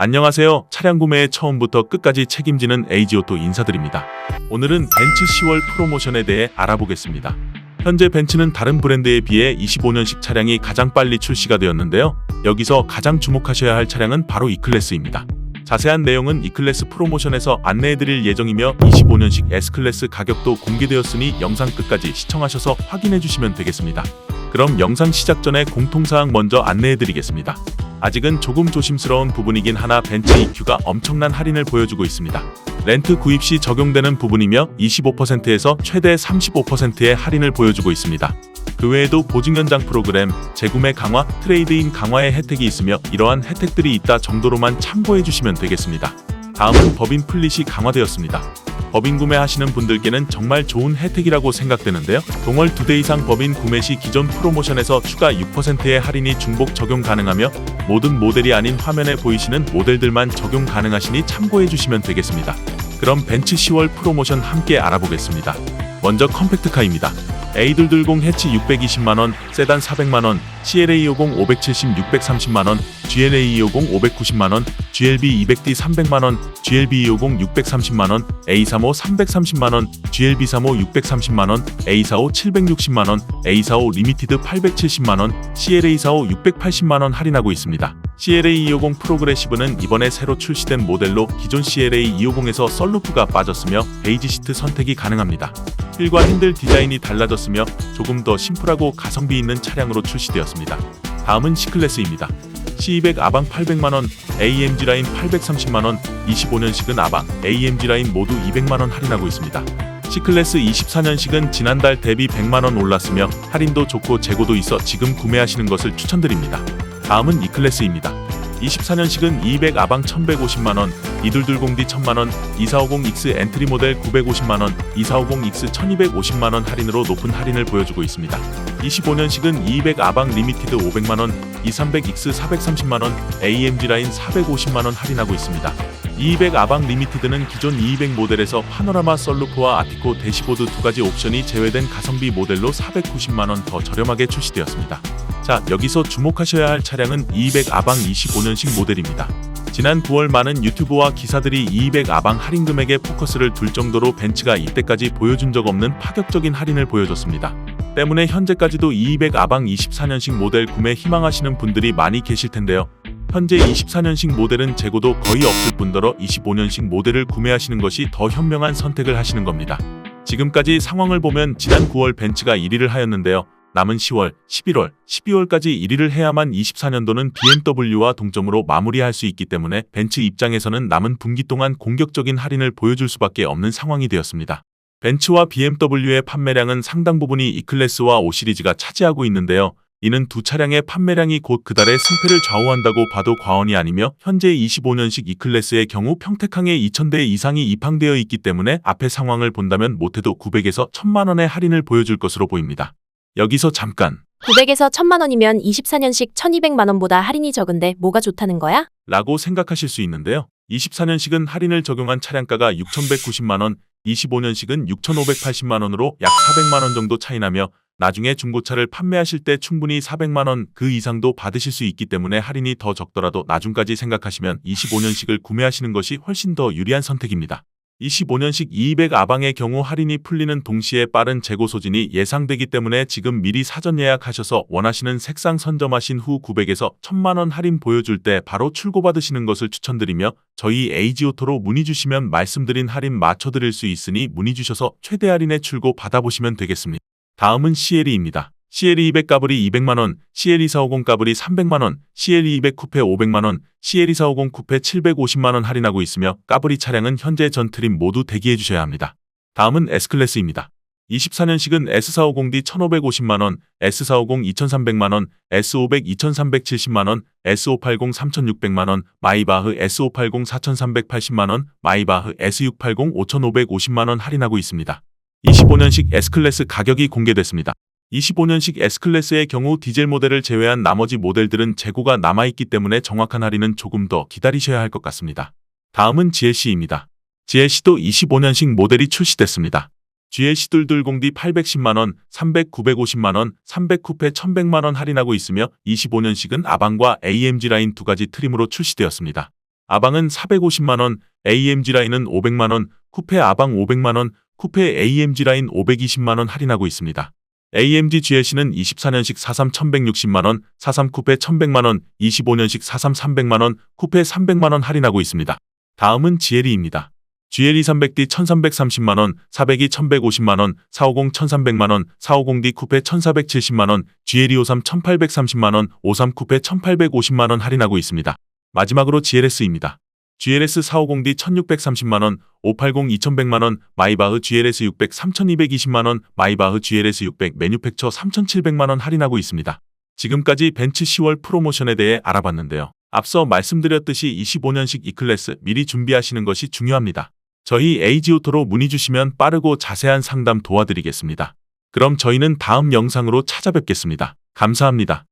안녕하세요. 차량 구매에 처음부터 끝까지 책임지는 에이지오토 인사드립니다. 오늘은 벤츠 10월 프로모션에 대해 알아보겠습니다. 현재 벤츠는 다른 브랜드에 비해 25년식 차량이 가장 빨리 출시가 되었는데요. 여기서 가장 주목하셔야 할 차량은 바로 E클래스입니다. 자세한 내용은 E클래스 프로모션에서 안내해드릴 예정이며 25년식 S클래스 가격도 공개되었으니 영상 끝까지 시청하셔서 확인해 주시면 되겠습니다. 그럼 영상 시작 전에 공통사항 먼저 안내해드리겠습니다. 아직은 조금 조심스러운 부분이긴 하나 벤츠 EQ가 엄청난 할인을 보여주고 있습니다. 렌트 구입 시 적용되는 부분이며 25%에서 최대 35%의 할인을 보여주고 있습니다. 그 외에도 보증 연장 프로그램, 재구매 강화, 트레이드인 강화의 혜택이 있으며 이러한 혜택들이 있다 정도로만 참고해 주시면 되겠습니다. 다음은 법인 플릿이 강화되었습니다. 법인 구매하시는 분들께는 정말 좋은 혜택이라고 생각되는데요. 동월 두대 이상 법인 구매 시 기존 프로모션에서 추가 6%의 할인이 중복 적용 가능하며 모든 모델이 아닌 화면에 보이시는 모델들만 적용 가능하시니 참고해 주시면 되겠습니다. 그럼 벤츠 10월 프로모션 함께 알아보겠습니다. 먼저 컴팩트카입니다. A220 해치 620만원, 세단 400만원, CLA250 570 630만원, GLA250 590만원, GLB 200D 300만원, GLB 250 630만원, A35 330만원, GLB 35 630만원, A45 760만원, A45 리미티드 870만원, CLA45 680만원 할인하고 있습니다. CLA250 프로그레시브는 이번에 새로 출시된 모델로 기존 CLA250에서 썰루프가 빠졌으며 베이지 시트 선택이 가능합니다. 휠과 핸들 디자인이 달라졌으며 조금 더 심플하고 가성비 있는 차량으로 출시되었습니다. 다음은 C클래스입니다. C200 아방 800만원, AMG 라인 830만원, 25년식은 아방, AMG 라인 모두 200만원 할인하고 있습니다. C클래스 24년식은 지난달 대비 100만원 올랐으며 할인도 좋고 재고도 있어 지금 구매하시는 것을 추천드립니다. 다음은 E클래스입니다. 24년식은 200 아방 1150만원, 2220D 1000만원, 2450X 엔트리 모델 950만원, 2450X 1250만원 할인으로 높은 할인을 보여주고 있습니다. 25년식은 200 아방 리미티드 500만원, 2300X 430만원, AMG 라인 450만원 할인하고 있습니다. 200 아방 리미티드는 기존 200 모델에서 파노라마 썰루프와 아티코 대시보드 두 가지 옵션이 제외된 가성비 모델로 490만원 더 저렴하게 출시되었습니다. 자, 여기서 주목하셔야 할 차량은 200 아방 25년식 모델입니다. 지난 9월 많은 유튜브와 기사들이 200 아방 할인 금액에 포커스를 둘 정도로 벤츠가 이때까지 보여준 적 없는 파격적인 할인을 보여줬습니다. 때문에 현재까지도 200 아방 24년식 모델 구매 희망하시는 분들이 많이 계실 텐데요. 현재 24년식 모델은 재고도 거의 없을 뿐더러 25년식 모델을 구매하시는 것이 더 현명한 선택을 하시는 겁니다. 지금까지 상황을 보면 지난 9월 벤츠가 1위를 하였는데요. 남은 10월, 11월, 12월까지 1위를 해야만 24년도는 BMW와 동점으로 마무리할 수 있기 때문에 벤츠 입장에서는 남은 분기 동안 공격적인 할인을 보여줄 수밖에 없는 상황이 되었습니다. 벤츠와 BMW의 판매량은 상당 부분이 E클래스와 5 시리즈가 차지하고 있는데요. 이는 두 차량의 판매량이 곧 그달의 승패를 좌우한다고 봐도 과언이 아니며 현재 25년식 E클래스의 경우 평택항에 2,000대 이상이 입항되어 있기 때문에 앞의 상황을 본다면 못해도 900에서 1,000만 원의 할인을 보여줄 것으로 보입니다. 여기서 잠깐 900에서 1000만 원이면 24년식 1200만 원보다 할인이 적은데 뭐가 좋다는 거야? 라고 생각하실 수 있는데요. 24년식은 할인을 적용한 차량가가 6,190만 원, 25년식은 6,580만 원으로 약 400만 원 정도 차이나며 나중에 중고차를 판매하실 때 충분히 400만 원 그 이상도 받으실 수 있기 때문에 할인이 더 적더라도 나중까지 생각하시면 25년식을 구매하시는 것이 훨씬 더 유리한 선택입니다. 25년식 200 아방의 경우 할인이 풀리는 동시에 빠른 재고 소진이 예상되기 때문에 지금 미리 사전 예약하셔서 원하시는 색상 선점하신 후 900에서 1000만원 할인 보여줄 때 바로 출고받으시는 것을 추천드리며 저희 에이지오토로 문의 주시면 말씀드린 할인 맞춰드릴 수 있으니 문의 주셔서 최대 할인에 출고 받아보시면 되겠습니다. 다음은 CLE입니다. CLE200 까불이 200만원, CLE450 까불이 300만원, CLE200 쿠페 500만원, CLE450 쿠페 750만원 할인하고 있으며 까불이 차량은 현재 전 트림 모두 대기해 주셔야 합니다. 다음은 S클래스입니다. 24년식은 S450D 1550만원, S450 2300만원, S500 2370만원, S580 3600만원, 마이바흐 S580 4380만원, 마이바흐 S680 5550만원 할인하고 있습니다. 25년식 S클래스 가격이 공개됐습니다. 25년식 S클래스의 경우 디젤 모델을 제외한 나머지 모델들은 재고가 남아있기 때문에 정확한 할인은 조금 더 기다리셔야 할 것 같습니다. 다음은 GLC입니다. GLC도 25년식 모델이 출시됐습니다. GLC 둘둘공디 810만원, 300 950만원, 300 쿠페 1100만원 할인하고 있으며 25년식은 아방과 AMG 라인 두 가지 트림으로 출시되었습니다. 아방은 450만원, AMG 라인은 500만원, 쿠페 아방 500만원, 쿠페 AMG 라인 520만원 할인하고 있습니다. AMG GLC는 24년식 43 1160만원, 43 쿠페 1100만원, 25년식 43 300만원, 쿠페 300만원 할인하고 있습니다. 다음은 GLE입니다. GLE 300D 1330만원, 400이 1150만원, 450 1300만원, 450D 쿠페 1470만원, GLE 53 1830만원, 53 쿠페 1850만원 할인하고 있습니다. 마지막으로 GLS입니다. GLS 450D 1630만원, 580 2100만원, 마이바흐 GLS 600 3220만원, 마이바흐 GLS 600 매뉴팩처 3700만원 할인하고 있습니다. 지금까지 벤츠 10월 프로모션에 대해 알아봤는데요. 앞서 말씀드렸듯이 25년식 E클래스 미리 준비하시는 것이 중요합니다. 저희 에이지오토로 문의 주시면 빠르고 자세한 상담 도와드리겠습니다. 그럼 저희는 다음 영상으로 찾아뵙겠습니다. 감사합니다.